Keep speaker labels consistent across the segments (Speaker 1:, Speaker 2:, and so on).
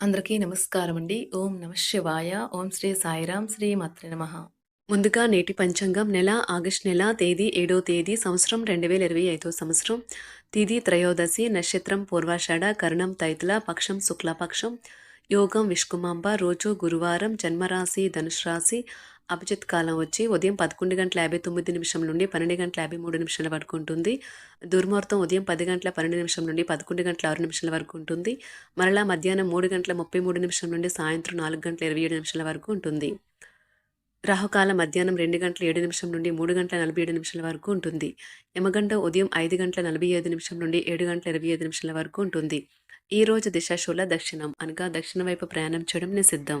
Speaker 1: అందరికీ నమస్కారం అండి. ఓం నమ శివాయ. ఓం శ్రీ సాయిరాం శ్రీ మాత్ర నమ. ముందుగా నేటి పంచాంగం నెల ఆగస్ట్ నెల తేదీ ఏడో తేదీ సంవత్సరం రెండు వేల ఇరవై ఐదో సంవత్సరం. తిథి త్రయోదశి నక్షత్రం పూర్వాషాఢ కరణం తైతుల పక్షం శుక్లపక్షం. యోగం విష్కుమాంబ రోజు గురువారం జన్మరాశి ధనుష్ రాశి అభిజిత్ కాలం వచ్చి ఉదయం పదకొండు గంటల యాభై తొమ్మిది నిమిషం నుండి పన్నెండు గంటల యాభై మూడు నిమిషాల వరకు ఉంటుంది. దుర్ముహూర్తం ఉదయం పది గంటల పన్నెండు నిమిషం నుండి పదకొండు గంటల ఆరు నిమిషాల వరకు ఉంటుంది. మరలా మధ్యాహ్నం మూడు గంటల ముప్పై మూడు నిమిషం నుండి సాయంత్రం నాలుగు గంటల ఇరవై ఏడు నిమిషాల వరకు ఉంటుంది. రాహుకాలం మధ్యాహ్నం రెండు గంటల ఏడు నిమిషం నుండి మూడు గంటల నలభై ఏడు నిమిషాల వరకు ఉంటుంది. యమగంట ఉదయం ఐదు గంటల నలభై ఐదు నిమిషం నుండి ఏడు గంటల ఇరవై ఐదు నిమిషాల వరకు ఉంటుంది. ఈ రోజు దిశాశూల దక్షిణం అనగా దక్షిణ వైపు ప్రయాణం చేయడం నిషిద్ధం.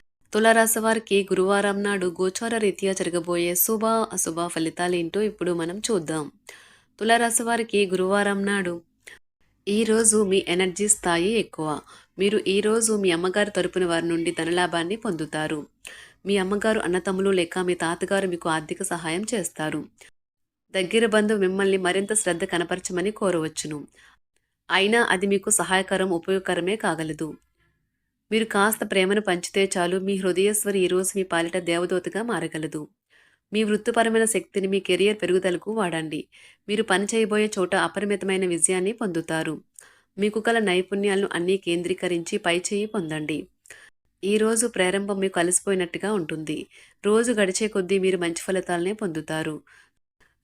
Speaker 1: తులారాశి వారికి గురువారం నాడు గోచార రీత్యా జరగబోయే శుభ అశుభ ఫలితాలేంటో ఇప్పుడు మనం చూద్దాం. తులారాశి వారికి గురువారం నాడు ఈరోజు మీ ఎనర్జీ స్థాయి ఎక్కువ. మీరు ఈరోజు మీ అమ్మగారి తరపున వారి నుండి ధనలాభాన్ని పొందుతారు. మీ అమ్మగారు అన్నతమ్ములు లేక మీ తాతగారు మీకు ఆర్థిక సహాయం చేస్తారు. దగ్గర బంధువు మిమ్మల్ని మరింత శ్రద్ధ కనపరచమని కోరవచ్చును. అయినా అది మీకు సహాయకరం ఉపయోగకరమే కాగలదు. మీరు కాస్త ప్రేమను పంచితే చాలు మీ హృదయేశ్వరి ఈరోజు మీ పాలిట దేవదూతగా మారగలదు. మీ వృత్తిపరమైన శక్తిని మీ కెరియర్ పెరుగుదలకు వాడండి. మీరు పని చేయబోయే చోట అపరిమితమైన విజయాన్ని పొందుతారు. మీకు గల నైపుణ్యాలను అన్నీ కేంద్రీకరించి పైచేయి పొందండి. ఈ రోజు ప్రారంభం మీకు కలిసిపోయినట్టుగా ఉంటుంది. రోజు గడిచే కొద్దీ మీరు మంచి ఫలితాలనే పొందుతారు.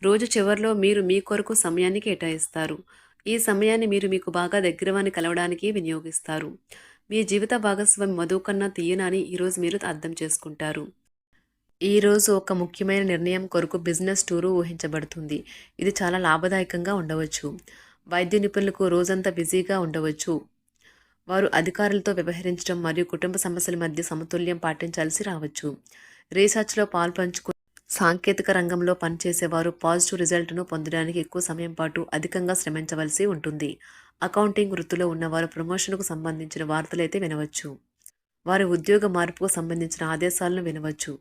Speaker 1: రోజు చివరిలో మీరు మీ కొరకు సమయాన్ని కేటాయిస్తారు. ఈ సమయాన్ని మీరు మీకు బాగా దగ్గరవాన్ని కలవడానికి వినియోగిస్తారు. మీ జీవిత భాగస్వామి మధు కన్నా తీయనని ఈరోజు మీరు అర్థం చేసుకుంటారు. ఈరోజు ఒక ముఖ్యమైన నిర్ణయం కొరకు బిజినెస్ టూరు ఊహించబడుతుంది. ఇది చాలా లాభదాయకంగా ఉండవచ్చు. వైద్య నిపుణులకు రోజంతా బిజీగా ఉండవచ్చు. వారు అధికారులతో వ్యవహరించడం మరియు కుటుంబ సమస్యల మధ్య సమతుల్యం పాటించాల్సి రావచ్చు. రీసెర్చ్లో పాల్పంచుకు సాంకేతిక రంగంలో పనిచేసేవారు పాజిటివ్ రిజల్ట్ను పొందడానికి ఎక్కువ సమయం పాటు అధికంగా శ్రమించవలసి ఉంటుంది. అకౌంటింగ్ వృత్తిలో ఉన్నవారు ప్రమోషన్కు సంబంధించిన వార్తలైతే వినవచ్చు. వారి ఉద్యోగ మార్పుకు సంబంధించిన ఆదేశాలను వినవచ్చు.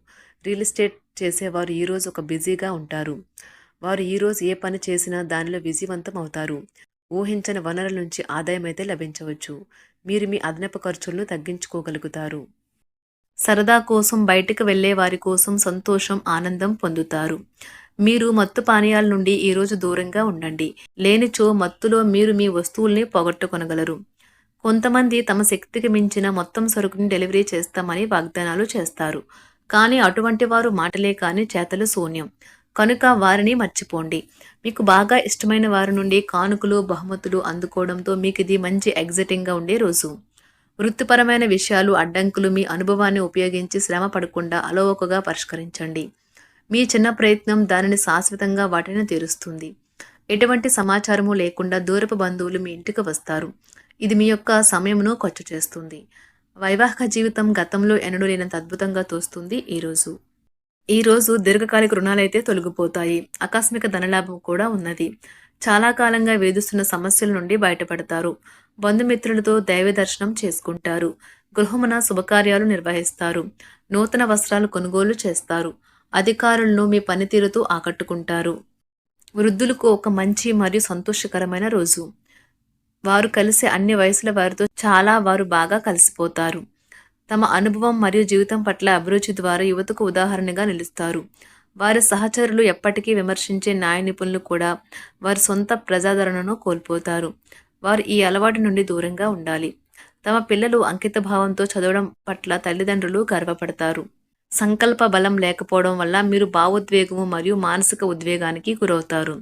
Speaker 1: రియల్ ఎస్టేట్ చేసేవారు ఈరోజు ఒక బిజీగా ఉంటారు. వారు ఈరోజు ఏ పని చేసినా దానిలో విజయవంతం అవుతారు. ఊహించని వనరుల నుంచి ఆదాయం అయితే లభించవచ్చు. మీరు మీ అదనపు ఖర్చులను తగ్గించుకోగలుగుతారు. సరదా కోసం బయటకు వెళ్ళే వారి కోసం సంతోషం ఆనందం పొందుతారు. మీరు మత్తు పానీయాల నుండి ఈరోజు దూరంగా ఉండండి. లేనిచో మత్తులో మీరు మీ వస్తువుల్ని పొగట్టుకొనగలరు. కొంతమంది తమ శక్తికి మించిన మొత్తం సరుకుని డెలివరీ చేస్తామని వాగ్దానాలు చేస్తారు. కానీ అటువంటి వారు మాటలే కానీ చేతలు శూన్యం. కనుక వారిని మర్చిపోండి. మీకు బాగా ఇష్టమైన వారి నుండి కానుకలు బహుమతులు అందుకోవడంతో మీకు ఇది మంచి ఎగ్జైటింగ్గా ఉండే రోజు. వృత్తిపరమైన విషయాలు అడ్డంకులు మీ అనుభవాన్ని ఉపయోగించి శ్రమ పడకుండా అలవోకగా పరిష్కరించండి. మీ చిన్న ప్రయత్నం దానిని శాశ్వతంగా వాటిని తీరుస్తుంది. ఎటువంటి సమాచారము లేకుండా దూరపు బంధువులు మీ ఇంటికి వస్తారు. ఇది మీ యొక్క సమయమును ఖర్చు చేస్తుంది. వైవాహిక జీవితం గతంలో ఎన్నడూ లేనంత అద్భుతంగా తోస్తుంది ఈరోజు ఈరోజు దీర్ఘకాలిక రుణాలైతే తొలగిపోతాయి. ఆకస్మిక ధనలాభం కూడా ఉన్నది. చాలా కాలంగా వేధిస్తున్న సమస్యల నుండి బయటపడతారు. బంధుమిత్రులతో దైవ దర్శనం చేసుకుంటారు. గృహమున శుభకార్యాలు నిర్వహిస్తారు. నూతన వస్త్రాలు కొనుగోలు చేస్తారు. అధికారులను మీ పనితీరుతో ఆకట్టుకుంటారు. వృద్ధులకు ఒక మంచి మరియు సంతోషకరమైన రోజు. వారు కలిసే అన్ని వయసుల వారితో చాలా వారు బాగా కలిసిపోతారు. తమ అనుభవం మరియు జీవితం పట్ల అభిరుచి ద్వారా యువతకు ఉదాహరణగా నిలుస్తారు. వారి సహచరులు ఎప్పటికీ విమర్శించే న్యాయ నిపుణులు కూడా వారి సొంత ప్రజాదరణను కోల్పోతారు. వారు ఈ అలవాటు నుండి దూరంగా ఉండాలి. తమ పిల్లలు అంకిత భావంతో చదవడం పట్ల తల్లిదండ్రులు గర్వపడతారు. సంకల్ప బలం లేకపోవడం వల్ల మీరు భావోద్వేగము మరియు మానసిక ఉద్వేగానికి గురవుతారు.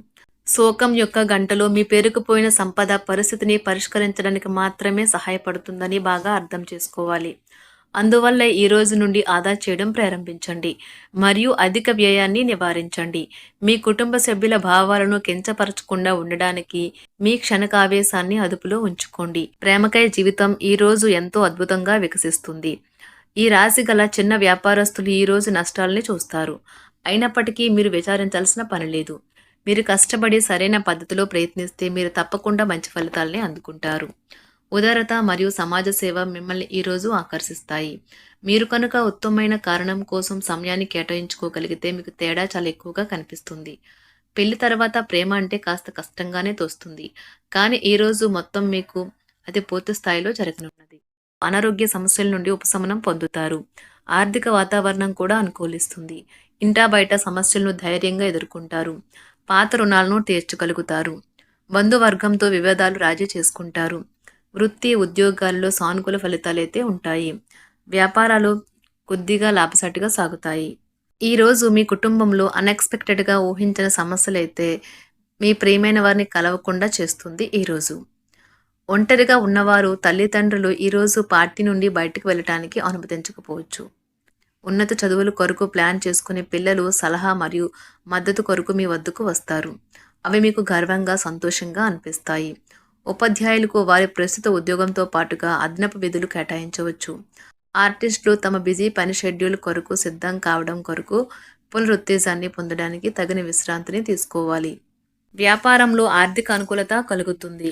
Speaker 1: శోకం యొక్క గంటలో మీ పేరుకుపోయిన సంపద పరిస్థితిని పరిష్కరించడానికి మాత్రమే సహాయపడుతుందని బాగా అర్థం చేసుకోవాలి. అందువల్ల ఈ రోజు నుండి ఆదా చేయడం ప్రారంభించండి. మరియు అధిక వ్యయాన్ని నివారించండి. మీ కుటుంబ సభ్యుల భావాలను కించపరచకుండా ఉండడానికి మీ క్షణకావేశాన్ని అదుపులో ఉంచుకోండి. ప్రేమకై జీవితం ఈ రోజు ఎంతో అద్భుతంగా వికసిస్తుంది. ఈ రాశి గల చిన్న వ్యాపారస్తులు ఈ రోజు నష్టాలని చూస్తారు. అయినప్పటికీ మీరు విచారించాల్సిన పని లేదు. మీరు కష్టపడి సరైన పద్ధతిలో ప్రయత్నిస్తే మీరు తప్పకుండా మంచి ఫలితాలని అందుకుంటారు. ఉదారత మరియు సమాజ సేవ మిమ్మల్ని ఈరోజు ఆకర్షిస్తాయి. మీరు కనుక ఉత్తమమైన కారణం కోసం సమయాన్ని కేటాయించుకోగలిగితే మీకు తేడా చాలా ఎక్కువగా కనిపిస్తుంది. పెళ్ళి తర్వాత ప్రేమ అంటే కాస్త కష్టంగానే తోస్తుంది. కానీ ఈరోజు మొత్తం మీకు అది పూర్తి స్థాయిలో జరగనున్నది. అనారోగ్య సమస్యల నుండి ఉపశమనం పొందుతారు. ఆర్థిక వాతావరణం కూడా అనుకూలిస్తుంది. ఇంటా బయట సమస్యలను ధైర్యంగా ఎదుర్కొంటారు. పాత రుణాలను తీర్చగలుగుతారు. బంధువర్గంతో వివాదాలు రాజీ చేసుకుంటారు. వృత్తి ఉద్యోగాల్లో సానుకూల ఫలితాలైతే ఉంటాయి. వ్యాపారాలు కొద్దిగా లాభసాటిగా సాగుతాయి. ఈరోజు మీ కుటుంబంలో అన్ఎక్స్పెక్టెడ్గా ఊహించిన సమస్యలైతే మీ ప్రియమైన వారిని కలవకుండా చేస్తుంది ఈరోజు ఒంటరిగా ఉన్నవారు తల్లిదండ్రులు ఈరోజు పార్టీ నుండి బయటకు వెళ్ళటానికి అనుమతించకపోవచ్చు. ఉన్నత చదువుల కొరకు ప్లాన్ చేసుకునే పిల్లలు సలహా మరియు మద్దతు కొరకు మీ వద్దకు వస్తారు. అవి మీకు గర్వంగా సంతోషంగా అనిపిస్తాయి. ఉపాధ్యాయులకు వారి ప్రస్తుత ఉద్యోగంతో పాటుగా అదనపు విధులు కేటాయించవచ్చు. ఆర్టిస్టులు తమ బిజీ పని షెడ్యూల్ కొరకు సిద్ధం కావడం కొరకు పునరుత్తేజాన్ని పొందడానికి తగిన విశ్రాంతిని తీసుకోవాలి. వ్యాపారంలో ఆర్థిక అనుకూలత కలుగుతుంది.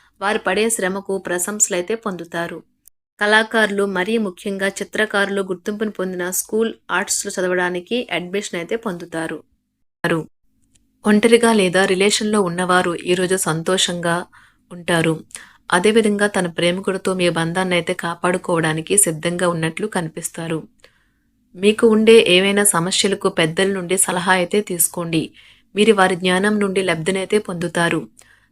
Speaker 1: వారు పడే శ్రమకు ప్రశంసలు అయితే పొందుతారు. కళాకారులు మరీ ముఖ్యంగా చిత్రకారులు గుర్తింపును పొందిన స్కూల్ ఆర్ట్స్లో చదవడానికి అడ్మిషన్ అయితే పొందుతారు. ఒంటరిగా లేదా రిలేషన్లో ఉన్నవారు ఈరోజు సంతోషంగా ఉంటారు. అదేవిధంగా తన ప్రేమికుడితో మీ బంధాన్ని అయితే కాపాడుకోవడానికి సిద్ధంగా ఉన్నట్లు కనిపిస్తారు. మీకు ఉండే ఏవైనా సమస్యలకు పెద్దల నుండి సలహా అయితే తీసుకోండి. మీరు వారి జ్ఞానం నుండి లబ్ధినైతే పొందుతారు.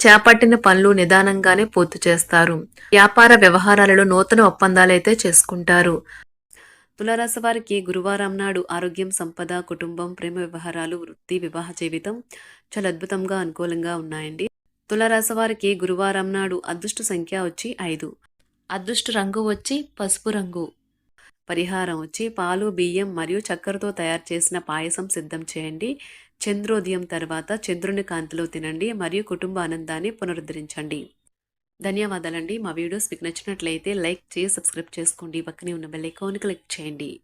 Speaker 1: చేపట్టిన పనులు నిదానంగానే పూర్తి చేస్తారు. వ్యాపార వ్యవహారాలలో నూతన ఒప్పందాలైతే చేసుకుంటారు. తులారాశి వారికి గురువారం నాడు ఆరోగ్యం సంపద కుటుంబం ప్రేమ వ్యవహారాలు వృత్తి వివాహ జీవితం చాలా అద్భుతంగా అనుకూలంగా ఉన్నాయండి. తులారాశి వారికి గురువారం నాడు అదృష్ట సంఖ్య వచ్చి ఐదు. అదృష్ట రంగు వచ్చి పసుపు రంగు. పరిహారం వచ్చి పాలు బియ్యం మరియు చక్కెరతో తయారు చేసిన పాయసం సిద్ధం చేయండి. చంద్రోదయం తర్వాత చంద్రుని కాంతిలో తినండి మరియు కుటుంబ ఆనందాన్ని పునరుద్ధరించండి. ధన్యవాదాలండి. మా వీడియోస్ మీకు నచ్చినట్లయితే లైక్ చేసి సబ్స్క్రైబ్ చేసుకోండి. పక్కనే ఉన్న బెల్ ఐకాన్ క్లిక్ చేయండి.